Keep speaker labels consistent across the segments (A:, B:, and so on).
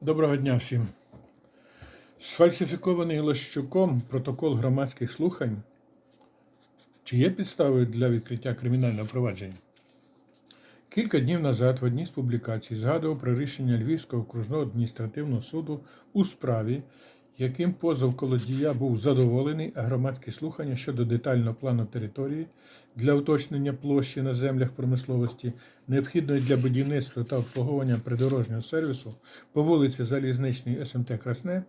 A: Доброго дня всім. Сфальсифікований Лощуком протокол громадських слухань. Чи є підстави для відкриття кримінального провадження? Кілька днів назад в одній з публікацій згадував про рішення Львівського окружного адміністративного суду у справі, яким позов колодія був задоволений, а громадські слухання щодо детального плану території для уточнення площі на землях промисловості, необхідної для будівництва та обслуговування придорожнього сервісу по вулиці Залізничній СМТ Красне,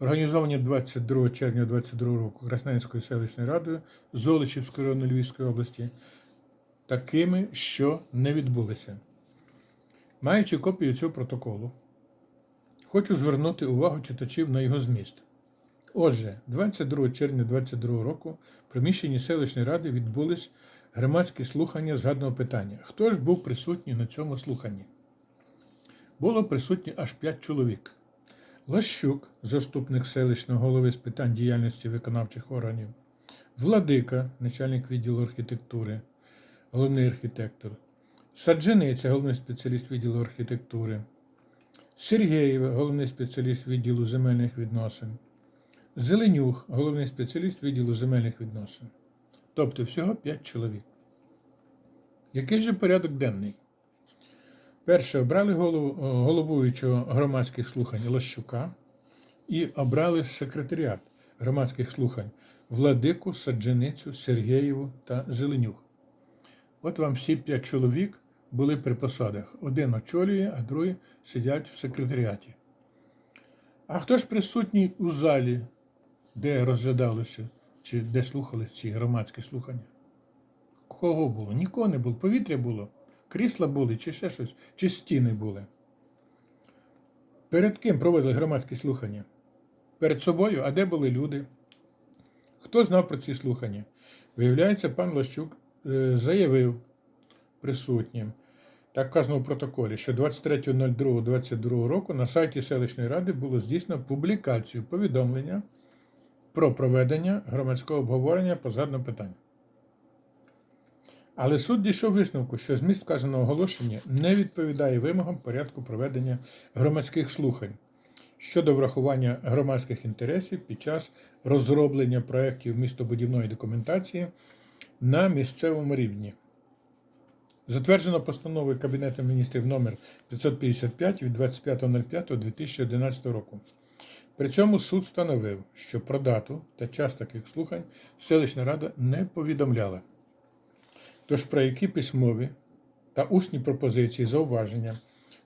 A: організовані 22 червня 2022 року Красненською селищною радою Золочівської району Львівської області, такими, що не відбулися. Маючи копію цього протоколу, хочу звернути увагу читачів на його зміст. Отже, 22 червня 2022 року в приміщенні селищної ради відбулись громадські слухання згаданого питання. Хто ж був присутній на цьому слуханні? Було присутні аж 5 чоловік. Лащук, заступник селищного голови з питань діяльності виконавчих органів, Владика, начальник відділу архітектури, головний архітектор, Саджаниця, головний спеціаліст відділу архітектури, Сергєєва, головний спеціаліст відділу земельних відносин, Зеленюх, головний спеціаліст відділу земельних відносин. Тобто всього 5 чоловік. Який же порядок денний? Перше, обрали голову, головуючого громадських слухань Лощука і обрали секретаріат громадських слухань Владику, Саджаницю, Сергєєву та Зеленюх. От вам всі п'ять чоловік були при посадах. Один очолює, а другий сидять в секретаріаті. А хто ж присутній у залі, де розглядалося, чи де слухались ці громадські слухання? Кого було? Нікого не було. Повітря було, крісла були, чи ще щось, чи стіни були. Перед ким проводили громадські слухання? Перед собою, а де були люди? Хто знав про ці слухання? Виявляється, пан Лощук е, заявив присутнім, так вказано в протоколі, що 23.02.22 року на сайті селищної ради було здійснено публікацію повідомлення про проведення громадського обговорення по заданому питанню. Але суд дійшов висновку, що зміст вказаного оголошення не відповідає вимогам порядку проведення громадських слухань щодо врахування громадських інтересів під час розроблення проєктів містобудівної документації на місцевому рівні. Затверджено постановою Кабінету міністрів номер 555 від 25.05.2011 року. При цьому суд встановив, що про дату та час таких слухань селищна рада не повідомляла. Тож про які письмові та усні пропозиції зауваження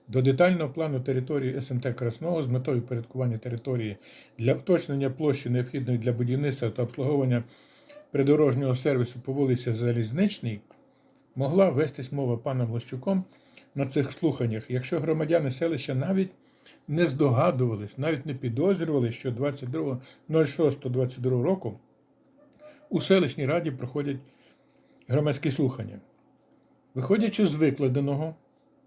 A: до детального плану території СМТ Красного з метою порядкування території для уточнення площі необхідної для будівництва та обслуговування придорожнього сервісу по вулиці Залізничній могла вестись мова паном Лощуком на цих слуханнях, якщо громадяни селища навіть не здогадувались, навіть не підозрювали, що 22.06.22 року у селищній раді проходять громадські слухання. Виходячи з викладеного,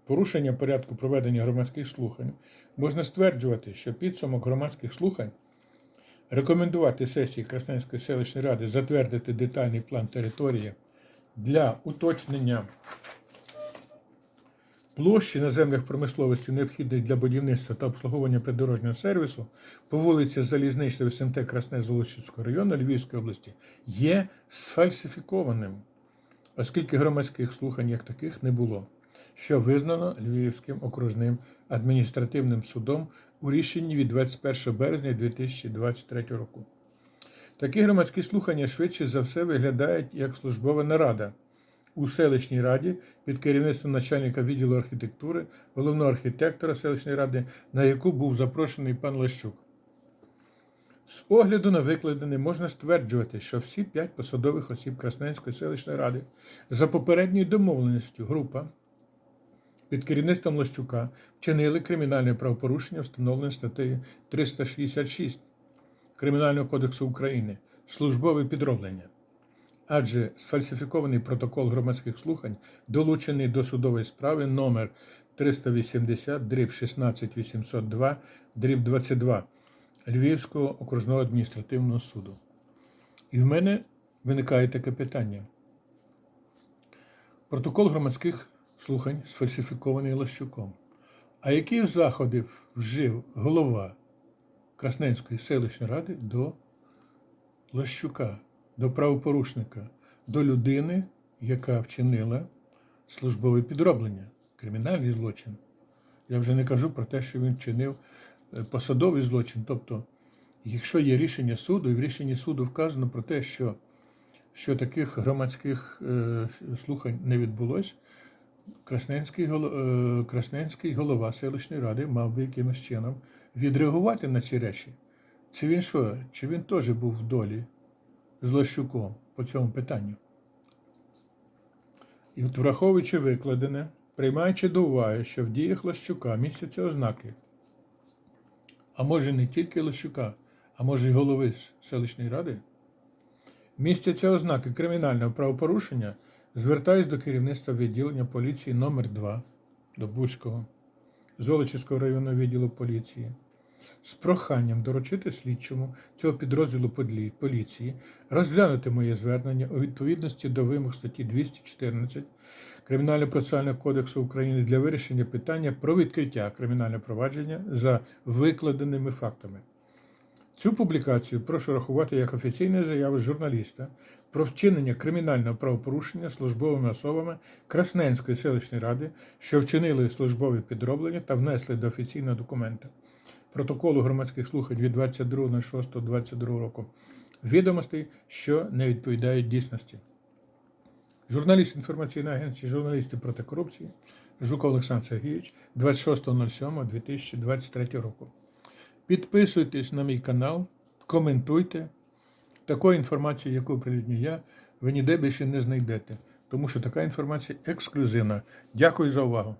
A: порушення порядку проведення громадських слухань, можна стверджувати, що підсумок громадських слухань рекомендувати сесії Красненської селищної ради затвердити детальний план території для уточнення площі на землях промисловості, необхідної для будівництва та обслуговування придорожнього сервісу по вулиці Залізничної СМТ Красне Золочівського району Львівської області є сфальсифікованим, оскільки громадських слухань як таких не було, що визнано Львівським окружним адміністративним судом у рішенні від 21 березня 2023 року. Такі громадські слухання швидше за все виглядають як службова нарада у селищній раді під керівництвом начальника відділу архітектури, головного архітектора селищної ради, на яку був запрошений пан Лещук. З огляду на викладене можна стверджувати, що всі п'ять посадових осіб Красненської селищної ради за попередньою домовленістю група під керівництвом Лещука вчинили кримінальне правопорушення, встановлене статтею 366 Кримінального кодексу України службове підроблення. Адже сфальсифікований протокол громадських слухань долучений до судової справи номер 380 дріб 16802 дріб 22 Львівського окружного адміністративного суду. І в мене виникає таке питання. Протокол громадських слухань сфальсифікований Лащуком. А які заходи вжив голова Красненської селищної ради до Лощука, до правопорушника, до людини, яка вчинила службове підроблення, кримінальний злочин? Я вже не кажу про те, що він вчинив е, посадовий злочин. Тобто, якщо є рішення суду, і в рішенні суду вказано про те, що, що таких громадських е, слухань не відбулось, Красненський, е, Красненський голова селищної ради мав би якимось чином відреагувати на ці речі. Чи він що? Чи він теж був в долі з Лощуком по цьому питанню? І от враховуючи викладене, приймаючи до уваги, що в діях Лощука містяться ознаки, а може не тільки Лощука, а може й голови селищної ради, містяться ознаки кримінального правопорушення, звертаюсь до керівництва відділення поліції номер 2 до Бузького, Золочівського районного відділу поліції з проханням доручити слідчому цього підрозділу поліції розглянути моє звернення у відповідності до вимог статті 214 Кримінально-процесуального кодексу України для вирішення питання про відкриття кримінального провадження за викладеними фактами. Цю публікацію прошу рахувати як офіційну заяву журналіста про вчинення кримінального правопорушення службовими особами Красненської селищної ради, що вчинили службові підроблення та внесли до офіційного документа протоколу громадських слухань від 22.06.22 року відомостей, що не відповідають дійсності. Журналіст інформаційної агенції журналісти проти корупції Жуков Олександр Сергійович 26.07.2023 року. Підписуйтесь на мій канал, коментуйте. Такої інформації, яку прилюдню я, ви ніде більше не знайдете, тому що така інформація ексклюзивна. Дякую за увагу.